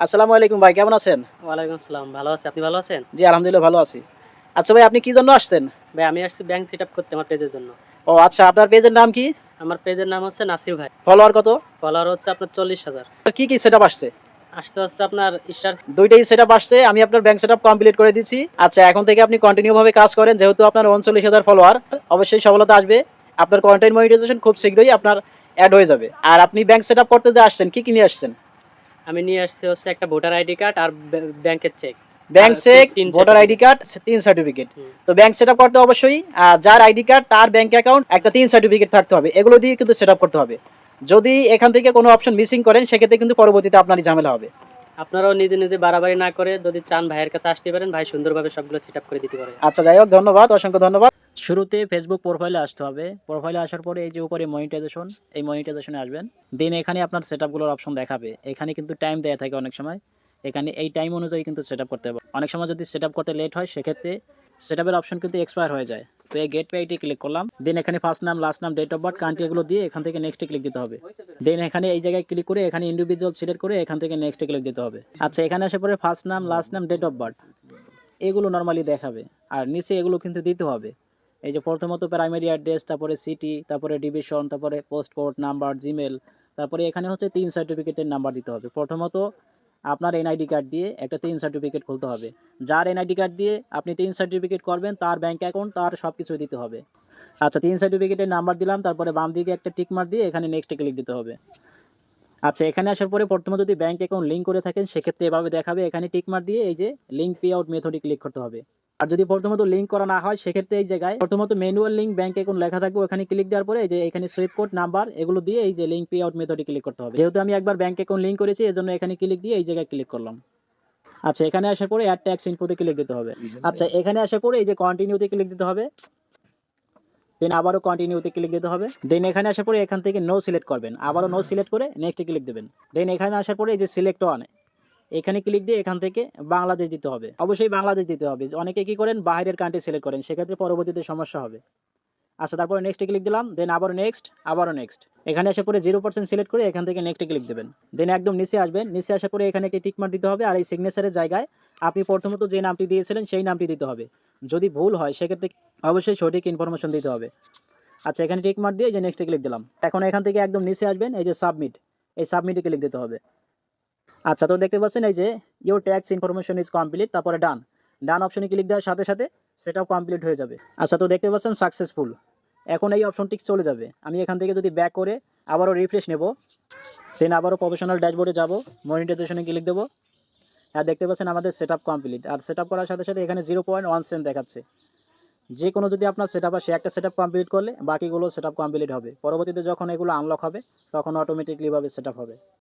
আসসালামু আলাইকুম ভাই কেমন আছেন? ওয়ালাইকুম আসসালাম ভালো আছি। আপনি ভালো আছেন? জি আলহামদুলিল্লাহ ভালো আছি। আচ্ছা ভাই আপনি কি জন্য আসছেন? ভাই আমি আসছি ব্যাংক সেট আপ করতে আমার পেজের জন্য। ও আচ্ছা আপনার পেজের নাম কি? আমার পেজের নাম হচ্ছে নাসির ভাই। ফলোয়ার কত? ফলোয়ার হচ্ছে আপনার চল্লিশ হাজার। কি কি সেট আসছে? আসতে হচ্ছে আপনার স্টার দুইটাই সেট আসছে আমি আপনার ব্যাংক সেট কমপ্লিট করে দিচ্ছি। আচ্ছা এখন থেকে আপনি কন্টিনিউ ভাবে কাজ করেন যেহেতু আপনার উনচল্লিশ হাজার ফলোয়ার অবশ্যই সফলতা আসবে। আপনার কন্টেন্ট মনিটাইজেশন খুব শীঘ্রই আপনার অ্যাড হয়ে যাবে। আর আপনি ব্যাংক সেট আপ করতে যে আসছেন কি কি নিয়ে আসছেন? আমি নিয়ে আসছি হচ্ছে একটা ভোটার আইডি কার্ড আর ব্যাংকের চেক ব্যাংক চেক তিন ভোটার আইডি কার্ড তিন সার্টিফিকেট তো ব্যাংক সেট করতে অবশ্যই যার আইডি কার্ড তার ব্যাংক অ্যাকাউন্ট একটা তিন সার্টিফিকেট থাকতে হবে। এগুলো দিয়ে কিন্তু সেট করতে হবে। যদি এখান থেকে কোনো অপশন মিসিং করেন সেক্ষেত্রে কিন্তু পরবর্তীতে আপনারই ঝামেলা হবে। আপনারাও নিজে নিজে বাড়াবাড়ি না করে যদি চান ভাইয়ের কাছে আসতে পারেন ভাই সুন্দরভাবে সবগুলো সেট আপ করে দিতে পারে। আচ্ছা যাই হোক ধন্যবাদ অসংখ্য ধন্যবাদ। শুরুতে ফেসবুক প্রোফাইলে আসতে হবে। প্রোফাইলে আসার পরে এই যে উপরে মনিটাইজেশন এই মনিটাইজেশনে আসবেন। দেন এখানে আপনার সেট আপগুলোর অপশন দেখাবে। এখানে কিন্তু টাইম দেওয়া থাকে অনেক সময়। এখানে এই টাইম অনুযায়ী কিন্তু সেট করতে হবে। অনেক সময় যদি সেট করতে লেট হয়, সেক্ষেত্রে সেট আপের অপশন কিন্তু এক্সপায়ার হয়ে যায়। তো এই গেট পেআইটি ক্লিক করলাম। দেন এখানে ফার্স্ট নাম লাস্ট নাম ডেট অফ বার্থ কান্ট্রি এগুলো দিয়ে এখান থেকে নেক্সটে ক্লিক দিতে হবে। দেন এখানে এই জায়গায় ক্লিক করে এখানে ইন্ডিভিজুয়াল সিলেক্ট করে এখান থেকে নেক্সটে ক্লিক দিতে হবে। আচ্ছা এখানে আসার পরে ফার্স্ট নাম লাস্ট নাম ডেট অফ বার্থ এগুলো নর্মালি দেখাবে। আর নিচে এগুলো কিন্তু দিতে হবে। এই যে প্রথমত প্রাইমারি অ্যাড্রেস তারপরে সিটি তারপরে ডিভিশন তারপরে পোস্ট কোড নাম্বার জিমেল তারপরে এখানে হচ্ছে তিন সার্টিফিকেটের নাম্বার দিতে হবে। প্রথমত আপনার এনআইডি কার্ড দিয়ে একটা তিন সার্টিফিকেট খুলতে হবে। যার এনআইডি কার্ড দিয়ে আপনি তিন সার্টিফিকেট করবেন, তার ব্যাঙ্ক অ্যাকাউন্ট তার সব কিছু দিতে হবে। আচ্ছা তিন সার্টিফিকেটের নাম্বার দিলাম, তারপরে বাম দিকে একটা টিক মার দিয়ে এখানে নেক্সটে ক্লিক দিতে হবে। আচ্ছা এখানে আসার পরে প্রথমে যদি ব্যাঙ্ক অ্যাকাউন্ট লিঙ্ক করে থাকেন, সেক্ষেত্রে এভাবে দেখাবে, এখানে টিক মার দিয়ে এই যে লিঙ্ক পে আউট মেথডে ক্লিক করতে হবে। আর যদি প্রথমত লিঙ্ক করা না হয় সেক্ষেত্রে এই জায়গায় প্রথমত ম্যানুয়াল লিঙ্ক ব্যাংক অ্যাকাউন্ট লেখা থাকবে ওখানে ক্লিক দেওয়ার পরে যে এখানে সুইপ কোড নাম্বার এগুলো দিয়ে এই যে লিঙ্ক পে আউট মেথডে ক্লিক করতে হবে। যেহেতু আমি একবার ব্যাংক অ্যাকাউন্ট লিঙ্ক করেছি এজন্য এখানে ক্লিক দিয়ে এই জায়গায় ক্লিক করলাম। আচ্ছা এখানে আসার পরে অ্যাড ট্যাক্স ইনফোতে ক্লিক দিতে হবে। আচ্ছা এখানে আসার পরে এই যে কন্টিনিউতে ক্লিক দিতে হবে। দেন আবারও কন্টিনিউতে ক্লিক দিতে হবে। দেন এখানে আসার পরে এখান থেকে নো সিলেক্ট করবেন। আবারও নো সিলেক্ট করে নেক্সটে ক্লিক দেবেন। দেন এখানে আসার পরে এই যে সিলেক্ট ওয়ান এখানে ক্লিক দিয়ে এখান থেকে বাংলাদেশ দিতে হবে। অবশ্যই বাংলাদেশ দিতে হবে। অনেকে কি করেন? বাইরের কান্ট্রি সিলেক্ট করেন। সেক্ষেত্রে পরবর্তীতে সমস্যা হবে। আচ্ছা তারপরে নেক্সটে ক্লিক দিলাম দেন আবারও নেক্সট আবারও নেক্সট এখানে আসার পরে জিরো পার্সেন্ট সিলেক্ট করে এখান থেকে নেক্সটে ক্লিক দেবেন। দেন একদম নিচে আসবেন। নিচে আসার পরে এখানে একটি টিকমার দিতে হবে আর এই সিগনেচারের জায়গায় আপনি প্রথমত যে নামটি দিয়েছিলেন সেই নামটি দিতে হবে। যদি ভুল হয়, সেক্ষেত্রে অবশ্যই সঠিক ইনফরমেশন দিতে হবে। আচ্ছা এখানে টিক মার দিয়ে যে নেক্সটে ক্লিক দিলাম। এখন এখান থেকে একদম নিচে আসবেন, এই যে সাবমিট এই সাবমিটে ক্লিক দিতে হবে। আচ্ছা তো দেখতে পাচ্ছেন এই যে your tax information is complete তারপরে ডান ডান অপশনে ক্লিক দেওয়ার সাথে সাথে সেটাও কমপ্লিট হয়ে যাবে। আচ্ছা তো দেখতে পাচ্ছেন সাকসেসফুল এখন এই অপশনটি চলে যাবে। আমি এখান থেকে যদি ব্যাক করে আবারও রিফ্রেশ নেব দেন আবারও প্রফেশনাল ড্যাশবোর্ডে যাব মনিটাইজেশনে ক্লিক দেবো। আর দেখতে পাচ্ছেন আমাদের সেট কমপ্লিট আর সেট করার সাথে সাথে এখানে জিরো পয়েন্ট ওয়ান সেন্ট দেখাচ্ছে। যে কোনো যদি আপনার সেট আপ সে একটা সেট কমপ্লিট করলে বাকিগুলো সেট কমপ্লিট হবে। পরবর্তীতে যখন এগুলো আনলক হবে, তখন অটোমেটিকলিভাবে সেট হবে।